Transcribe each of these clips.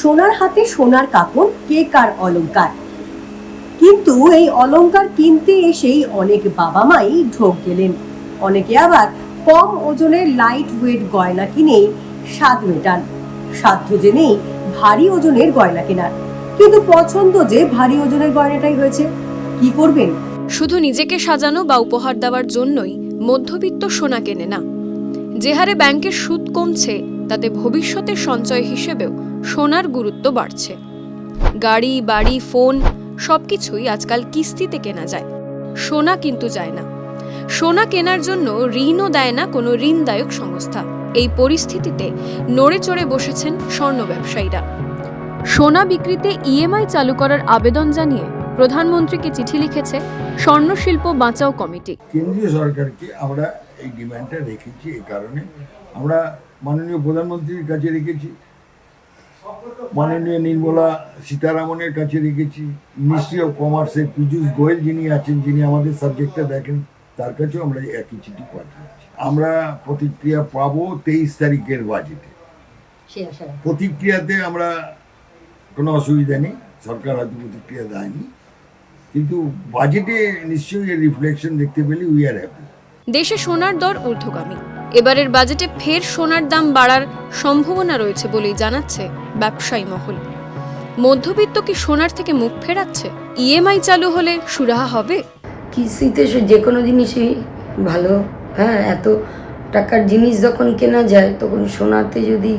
সোনার হাতে সোনার কাপড়, কে কার অলংকার কিন্তু এই অলংকার কিনতে এসেই অনেক বাবা মাই ঢোক গেলেন। অনেকে আবার কম ওজনের লাইট ওয়েট গয়না কিনেই স্বাদ মেটান। সাধ্য যে নেই ভারী ওজনের গয়না কেনার। কিন্তু পছন্দ যে ভারী ওজনের গয়নাটাই হয়েছে, কি করবেন? শুধু নিজেকে সাজানো বা উপহার দেওয়ার জন্যই মধ্যবিত্ত সোনা কেনে না। যে হারে ব্যাংকের সুদ কমছে তাতে ভবিষ্যতের সঞ্চয় হিসেবেও সোনার গুরুত্ব বাড়ছে। গাড়ি, বাড়ি, ফোন, সবকিছুই আজকাল কিস্তিতে কেনা যায়। সোনা কিন্তু যায় না। সোনা কেনার জন্য ঋণও দেয় না কোনো ঋণদায়ক সংস্থা। এই পরিস্থিতিতে নড়ে চড়ে বসেছেন স্বর্ণ ব্যবসায়ীরা। সোনা বিক্রিতে ইএমআই চালু করার আবেদন জানিয়ে প্রধানমন্ত্রীকে চিঠি লিখেছে স্বর্ণশিল্প বাঁচাও কমিটি। কেন্দ্রীয় সরকারকে আমরা এই ডিমান্ডটা রেখেছি এই কারণে। আমরা মাননীয় প্রধানমন্ত্রীর কাছে রেখেছি। মাননীয় নির্মলা সীতারামনের কাছে রেখেছি। মিনিস্ট্রি অফ কমার্সের পীযূষ গোয়েল যিনি আছেন যিনি আমাদের সাবজেক্টটা দেখেন তার কাছেও আমরা একই চিঠি পাঠিয়েছি। আমরা প্রতিক্রিয়া পাবো তেইশ তারিখের বাজেটে প্রতিক্রিয়াতে আমরা কোনো অসুবিধা নেই সরকার হয়তো প্রতিক্রিয়া দেয়নি। কিন্তু বাজেটে নিশ্চয়ই রিফ্লেকশন দেখতে পেলে উই আর হ্যাপি দেশে সোনার দর ঊর্ধ্বগামী। এবারের বাজেটে ফের সোনার দাম বাড়ার সম্ভাবনা রয়েছে বলেই জানাচ্ছে ব্যবসায়ী মহল। মধ্যবিত্ত কি সোনার থেকে মুখ ফেরাচ্ছে? ইএমআই চালু হলে সুরাহা হবে? কিস্তিতে যে কোনো জিনিসই ভালো। হ্যাঁ এত টাকার জিনিস যখন কেনা যায়, তখন সোনাতে যদি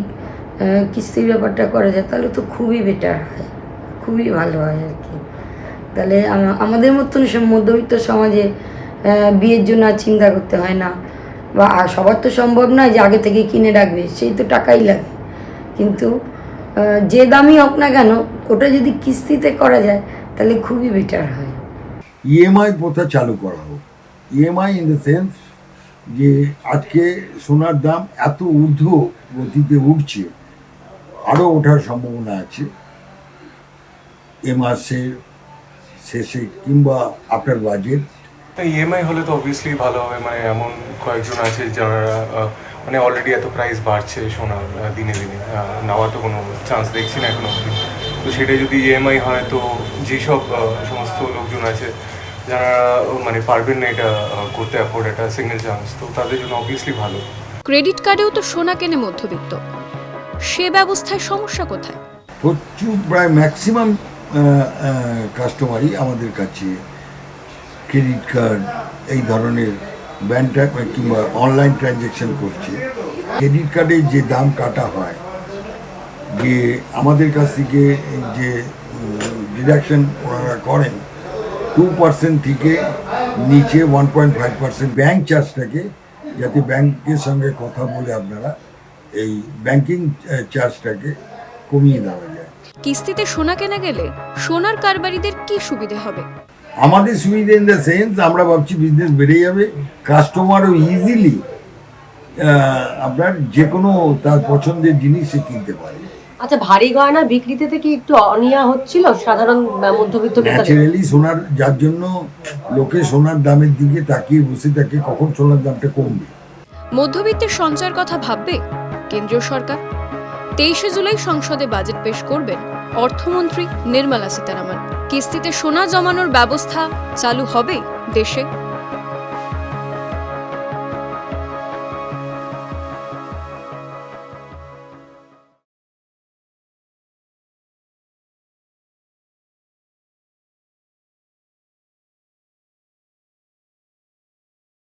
কিস্তির ব্যাপারটা করা যায়, তাহলে তো খুবই বেটার হয়। খুবই ভালো হয় আর কি। তাহলে আমাদের মতন মধ্যবিত্ত সমাজে বিয়ের জন্য আর চিন্তা করতে হয় না। বা আর সবার তো সম্ভব নয় যে আগে থেকে কিনে রাখবে, সেই তো টাকাই লাগে। কিন্তু যে দামই হোক না কেন, ওটা যদি কিস্তিতে করা যায়, তাহলে খুবই বেটার হয়। ইএমআই E প্রথা চালু করা হোক। ইএমআই ইন দ্য সেন্স যে আজকে সোনার দাম এত ঊর্ধ্ব গতিতে উঠছে আরও ওঠার সম্ভাবনা আছে। এ মাসের শেষে কিংবা আফটার বাজেট ইএমআই হলে তো অবভিয়াসলি ভালো হবে মানে এমন কয়েকজন আছে যারা মানে অলরেডি এত প্রাইস বাড়ছে সোনার দিনে দিনে আহ, নেওয়ার তো কোনো চান্স দেখছি না এখন অবধি। তো সেটা যদি ইএমআই হয় তো যেসব সমস্ত লোকজন আছে যারা মানে পারবেন না এটা করতে অ্যাফোর্ড একটা সিঙ্গেল চান্স তো তাদের জন্য অবভিয়াসলি ভালো। ক্রেডিট কার্ডেও তো সোনা কেনে মধ্যবিত্ত। সে ব্যবস্থায় সমস্যা কোথায়? প্রচুর প্রায় ম্যাক্সিমাম কাস্টমারই আমাদের কাছে ক্রেডিট কার্ড, এই ধরনের ব্যাংক কিংবা অনলাইন ট্রানজ্যাকশন করছে। ক্রেডিট কার্ডে যে দাম কাটা হয়, যে আমাদের কাছ থেকে যে ডিডাকশন ওনারা করেন টু পার্সেন্ট থেকে নিচে one point five percent bank চার্জটাকে যাতে ব্যাংকের সঙ্গে কথা বলে আপনারা এই ব্যাংকিং চার্জটাকে কমিয়ে দেওয়া যায়। কিস্তিতে সোনা কেনা গেলে সোনার কারবারিদের কি সুবিধে হবে? আমাদের সুবিধা ইন দ্য সেন্স আমরা ভাবছি বিজনেস বেড়ে যাবে। কাস্টমারও ইজিলি আপনার যে কোনো তার পছন্দের জিনিস সে কিনতে পারে। আচ্ছা ভারী গয়না বিক্রিতে কি একটু অনিয়া হচ্ছিল? সাধারণ মধ্যবিত্ত? ন্যাচারালি সোনার যার জন্য লোকে সোনার দামের দিকে তাকিয়ে বসে থাকে কখন সোনার দামটা কমবে? মধ্যবিত্তের সঞ্চয়ের কথা ভাববে কেন্দ্রীয় সরকার? তেইশে জুলাই সংসদে বাজেট পেশ করবেন অর্থমন্ত্রী নির্মলা সীতারামন। কিস্তিতে সোনা জমানোর ব্যবস্থা চালু হবে দেশে।